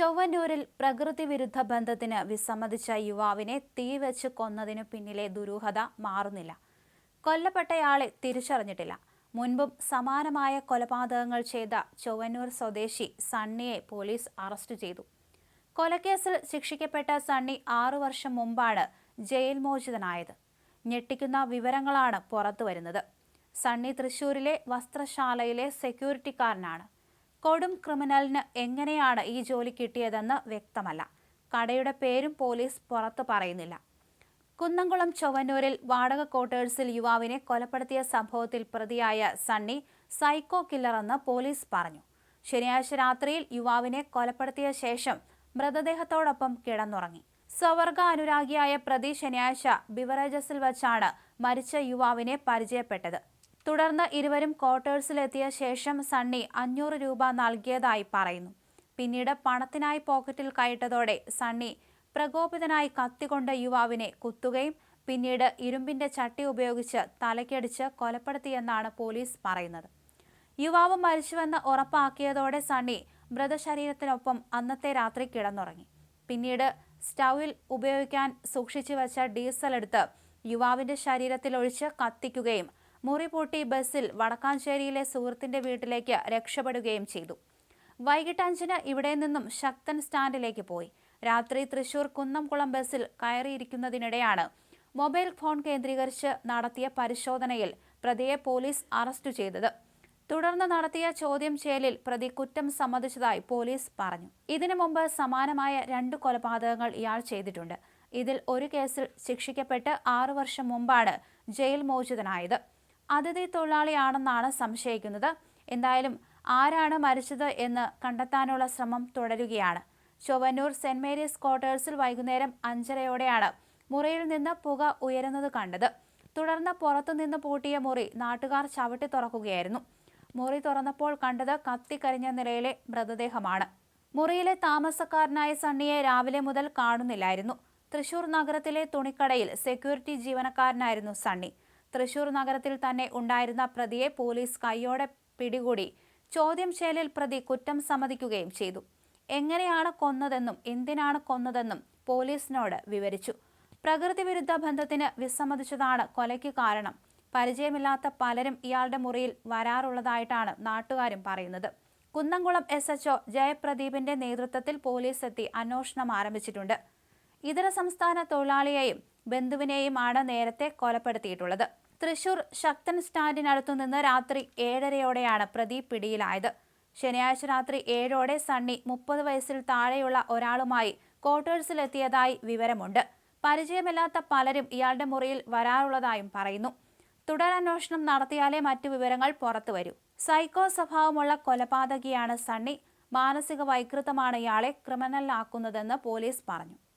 ചൊവ്വന്നൂരിൽ പ്രകൃതി വിരുദ്ധ ബന്ധത്തിന് വിസമ്മതിച്ച യുവാവിനെ തീവെച്ച് കൊന്നതിനു പിന്നിലെ ദുരൂഹത മാറുന്നില്ല. കൊല്ലപ്പെട്ടയാളെ തിരിച്ചറിഞ്ഞിട്ടില്ല. മുൻപും സമാനമായ കൊലപാതകങ്ങൾ ചെയ്ത ചൊവ്വന്നൂർ സ്വദേശി സണ്ണിയെ പോലീസ് അറസ്റ്റ് ചെയ്തു. കൊലക്കേസിൽ ശിക്ഷിക്കപ്പെട്ട സണ്ണി ആറു വർഷം മുമ്പാണ് ജയിൽ മോചിതനായത്. ഞെട്ടിക്കുന്ന വിവരങ്ങളാണ് പുറത്തുവരുന്നത്. സണ്ണി തൃശൂരിലെ വസ്ത്രശാലയിലെ സെക്യൂരിറ്റിക്കാരനാണ്. കൊടും ക്രിമിനലിന് എങ്ങനെയാണ് ഈ ജോലി കിട്ടിയതെന്ന് വ്യക്തമല്ല. കടയുടെ പേരും പോലീസ് പുറത്തു പറയുന്നില്ല. കുന്നംകുളം ചൊവ്വന്നൂരിൽ വാടക ക്വാർട്ടേഴ്സിൽ യുവാവിനെ കൊലപ്പെടുത്തിയ സംഭവത്തിൽ പ്രതിയായ സണ്ണി സൈക്കോ കില്ലറെന്ന് പോലീസ് പറഞ്ഞു. ശനിയാഴ്ച രാത്രിയിൽ യുവാവിനെ കൊലപ്പെടുത്തിയ ശേഷം മൃതദേഹത്തോടൊപ്പം കിടന്നുറങ്ങി. സ്വവർഗ അനുരാഗിയായ പ്രതി ശനിയാഴ്ച ബിവറേജസിൽ വച്ചാണ് മരിച്ച യുവാവിനെ പരിചയപ്പെട്ടത്. തുടർന്ന് ഇരുവരും ക്വാർട്ടേഴ്സിലെത്തിയ ശേഷം സണ്ണി അഞ്ഞൂറ് രൂപ നൽകിയതായി പറയുന്നു. പിന്നീട് പണത്തിനായി പോക്കറ്റിൽ കയറ്റതോടെ സണ്ണി പ്രകോപിതനായി കത്തികൊണ്ട് യുവാവിനെ കുത്തുകയും പിന്നീട് ഇരുമ്പിന്റെ ചട്ടി ഉപയോഗിച്ച് തലയ്ക്കടിച്ച് കൊലപ്പെടുത്തിയെന്നാണ് പോലീസ് പറയുന്നത്. യുവാവ് മരിച്ചുവെന്ന് ഉറപ്പാക്കിയതോടെ സണ്ണി മൃതശരീരത്തിനൊപ്പം അന്നത്തെ രാത്രി കിടന്നുറങ്ങി. പിന്നീട് സ്റ്റൗവിൽ ഉപയോഗിക്കാൻ സൂക്ഷിച്ചു വെച്ച ഡീസൽ എടുത്ത് യുവാവിന്റെ ശരീരത്തിൽ ഒഴിച്ച് കത്തിക്കുകയും മുറി പൊട്ടി ബസ്സിൽ വടക്കാഞ്ചേരിയിലെ സുഹൃത്തിന്റെ വീട്ടിലേക്ക് രക്ഷപ്പെടുകയും ചെയ്തു. വൈകിട്ട് അഞ്ചിന് ഇവിടെ നിന്നും ശക്തൻ സ്റ്റാൻഡിലേക്ക് പോയി. രാത്രി തൃശൂർ കുന്നംകുളം ബസ്സിൽ കയറിയിരിക്കുന്നതിനിടെയാണ് മൊബൈൽ ഫോൺ കേന്ദ്രീകരിച്ച് നടത്തിയ പരിശോധനയിൽ പ്രതിയെ പോലീസ് അറസ്റ്റ് ചെയ്തത്. തുടർന്ന് നടത്തിയ ചോദ്യം ചെയ്യലിൽ പ്രതി കുറ്റം സമ്മതിച്ചതായി പോലീസ് പറഞ്ഞു. ഇതിനു മുമ്പ് സമാനമായ രണ്ട് കൊലപാതകങ്ങൾ ഇയാൾ ചെയ്തിട്ടുണ്ട്. ഇതിൽ ഒരു കേസിൽ ശിക്ഷിക്കപ്പെട്ട് ആറു വർഷം മുമ്പാണ് ജയിൽ മോചിതനായത്. അതിഥി തൊഴിലാളിയാണെന്നാണ് സംശയിക്കുന്നത്. എന്തായാലും ആരാണ് മരിച്ചത് എന്ന് കണ്ടെത്താനുള്ള ശ്രമം തുടരുകയാണ്. ചൊവ്വന്നൂർ സെന്റ് മേരീസ് ക്വാർട്ടേഴ്സിൽ വൈകുന്നേരം അഞ്ചരയോടെയാണ് മുറിയിൽ നിന്ന് പുക ഉയരുന്നത് കണ്ടത്. തുടർന്ന് പുറത്തുനിന്ന് പൂട്ടിയ മുറി നാട്ടുകാർ ചവിട്ടി തുറക്കുകയായിരുന്നു. മുറി തുറന്നപ്പോൾ കണ്ടത് കത്തിക്കരിഞ്ഞ നിലയിലെ മൃതദേഹമാണ്. മുറിയിലെ താമസക്കാരനായ സണ്ണിയെ രാവിലെ മുതൽ കാണുന്നില്ലായിരുന്നു. തൃശൂർ നഗരത്തിലെ തുണിക്കടയിൽ സെക്യൂരിറ്റി ജീവനക്കാരനായിരുന്നു സണ്ണി. തൃശൂർ നഗരത്തിൽ തന്നെ ഉണ്ടായിരുന്ന പ്രതിയെ പോലീസ് കൈയോടെ പിടികൂടി ചോദ്യം ചെയ്യലിൽ പ്രതി കുറ്റം സമ്മതിക്കുകയും ചെയ്തു. എങ്ങനെയാണ് കൊന്നതെന്നും എന്തിനാണ് കൊന്നതെന്നും പോലീസിനോട് വിവരിച്ചു. പ്രകൃതി വിരുദ്ധ ബന്ധത്തിന് വിസമ്മതിച്ചതാണ് കൊലയ്ക്ക് കാരണം. പരിചയമില്ലാത്ത പലരും ഇയാളുടെ മുറിയിൽ വരാറുള്ളതായിട്ടാണ് നാട്ടുകാരും പറയുന്നത്. കുന്നംകുളം എസ് എച്ച്ഒ ജയപ്രദീപിന്റെ നേതൃത്വത്തിൽ പോലീസ് എത്തി അന്വേഷണം ആരംഭിച്ചിട്ടുണ്ട്. ഇതര സംസ്ഥാന തൊഴിലാളിയെയും ബന്ധുവിനെയും ആണ് നേരത്തെ കൊലപ്പെടുത്തിയിട്ടുള്ളത്. തൃശൂർ ശക്തൻ സ്റ്റാൻഡിനടുത്തുനിന്ന് രാത്രി ഏഴരയോടെയാണ് പ്രതി പിടിയിലായത്. ശനിയാഴ്ച രാത്രി ഏഴോടെ സണ്ണി മുപ്പത് വയസ്സിൽ താഴെയുള്ള ഒരാളുമായി ക്വാർട്ടേഴ്സിലെത്തിയതായി വിവരമുണ്ട്. പരിചയമില്ലാത്ത പലരും ഇയാളുടെ മുറിയിൽ വരാറുള്ളതായും പറയുന്നു. തുടരന്വേഷണം നടത്തിയാലേ മറ്റു വിവരങ്ങൾ പുറത്തു വരൂ. സൈക്കോ സ്വഭാവമുള്ള കൊലപാതകിയാണ് സണ്ണി. മാനസിക വൈകൃതമാണ് ഇയാളെ ക്രിമിനലാക്കുന്നതെന്ന് പോലീസ് പറഞ്ഞു.